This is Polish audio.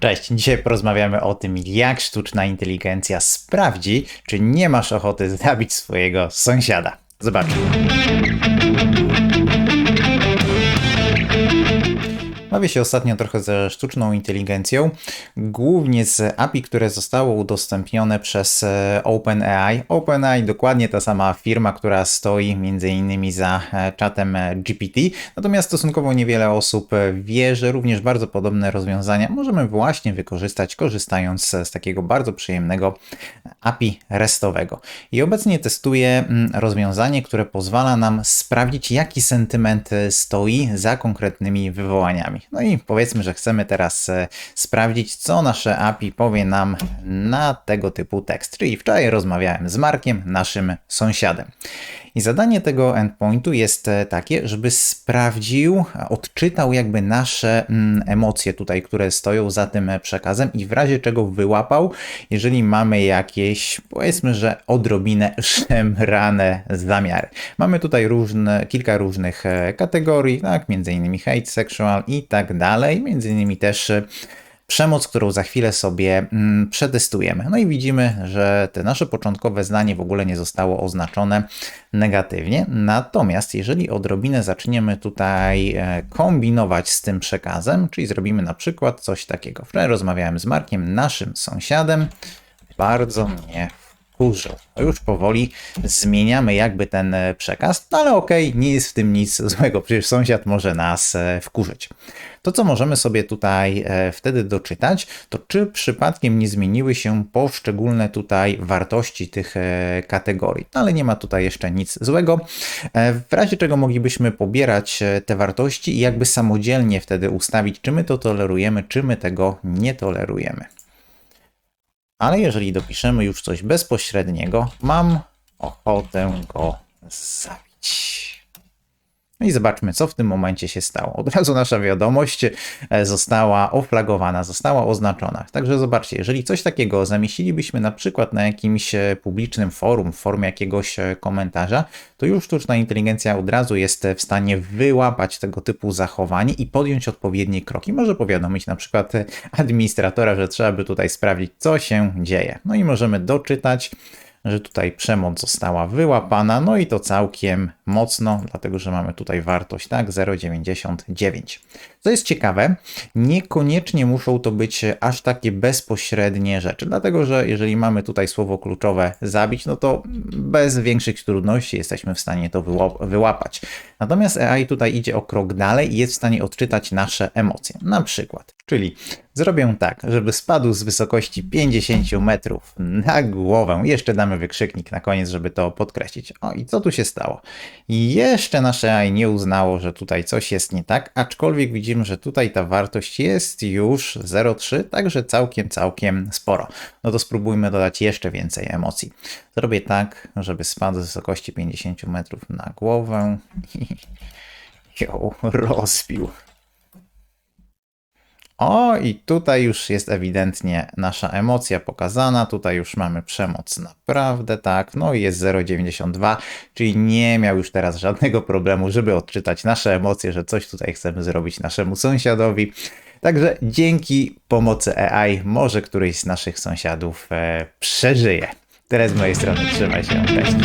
Cześć, dzisiaj porozmawiamy o tym, jak sztuczna inteligencja sprawdzi, czy nie masz ochoty zabić swojego sąsiada. Zobaczmy. Bawię się ostatnio trochę ze sztuczną inteligencją, głównie z API, które zostało udostępnione przez e, OpenAI. OpenAI dokładnie ta sama firma, która stoi między innymi za e, czatem e, GPT, natomiast stosunkowo niewiele osób wie, że również bardzo podobne rozwiązania możemy właśnie wykorzystać, korzystając z takiego bardzo przyjemnego API RESTowego. I obecnie testuję mm, rozwiązanie, które pozwala nam sprawdzić, jaki sentyment stoi za konkretnymi wywołaniami. No i powiedzmy, że chcemy teraz e, sprawdzić, co nasze API powie nam na tego typu tekst. Czyli wczoraj rozmawiałem z Markiem, naszym sąsiadem. I zadanie tego endpointu jest e, takie, żeby sprawdził, odczytał jakby nasze mm, emocje tutaj, które stoją za tym przekazem i w razie czego wyłapał, jeżeli mamy jakieś, powiedzmy, że odrobinę szemrane zamiary. Mamy tutaj różne, kilka różnych e, kategorii, tak, między innymi hate sexual i tak dalej, między innymi też e, przemoc, którą za chwilę sobie mm, przetestujemy. No i widzimy, że te nasze początkowe zdanie w ogóle nie zostało oznaczone negatywnie. Natomiast jeżeli odrobinę zaczniemy tutaj e, kombinować z tym przekazem, czyli zrobimy na przykład coś takiego. Wczoraj rozmawiałem z Markiem, naszym sąsiadem. Bardzo mnie wkurzył. Już powoli zmieniamy jakby ten e, przekaz, no ale okej, okay, nie jest w tym nic złego, przecież sąsiad może nas e, wkurzyć. To, co możemy sobie tutaj e, wtedy doczytać, to czy przypadkiem nie zmieniły się poszczególne tutaj wartości tych kategorii. No, ale nie ma tutaj jeszcze nic złego. W razie czego moglibyśmy pobierać te wartości i jakby samodzielnie wtedy ustawić, czy my to tolerujemy, czy my tego nie tolerujemy. Ale jeżeli dopiszemy już coś bezpośredniego, mam ochotę go zabić. No i zobaczmy, co w tym momencie się stało. Od razu nasza wiadomość e, została oflagowana, została oznaczona. Także zobaczcie, jeżeli coś takiego zamieścilibyśmy na przykład na jakimś e, publicznym forum, w formie jakiegoś e, komentarza, to już sztuczna inteligencja od razu jest w stanie wyłapać tego typu zachowanie i podjąć odpowiednie kroki. Może powiadomić na przykład administratora, że trzeba by tutaj sprawdzić, co się dzieje. No i możemy doczytać że tutaj przemoc została wyłapana, no i to całkiem mocno, dlatego że mamy tutaj wartość, tak, 0,99. Co jest ciekawe, niekoniecznie muszą to być aż takie bezpośrednie rzeczy, dlatego że jeżeli mamy tutaj słowo kluczowe zabić, no to bez większych trudności jesteśmy w stanie to wyłapać. Natomiast AI tutaj idzie o krok dalej i jest w stanie odczytać nasze emocje. Na przykład, czyli zrobię tak, żeby spadł z wysokości 50 metrów na głowę. Jeszcze damy wykrzyknik na koniec, żeby to podkreślić. O i co tu się stało? Jeszcze nasze AI nie uznało, że tutaj coś jest nie tak, aczkolwiek widzimy, że tutaj ta wartość jest już 0,3, także całkiem, całkiem sporo. No to spróbujmy dodać jeszcze więcej emocji. Zrobię tak, żeby spadł z wysokości 50 metrów na głowę i ją rozbił. O, i tutaj już jest ewidentnie nasza emocja pokazana. Tutaj już mamy przemoc naprawdę, tak. No i jest 0,92, czyli nie miał już teraz żadnego problemu, żeby odczytać nasze emocje, że coś tutaj chcemy zrobić naszemu sąsiadowi. Także dzięki pomocy AI może któryś z naszych sąsiadów e, przeżyje. Tyle z mojej strony. Trzymaj się. Cześć.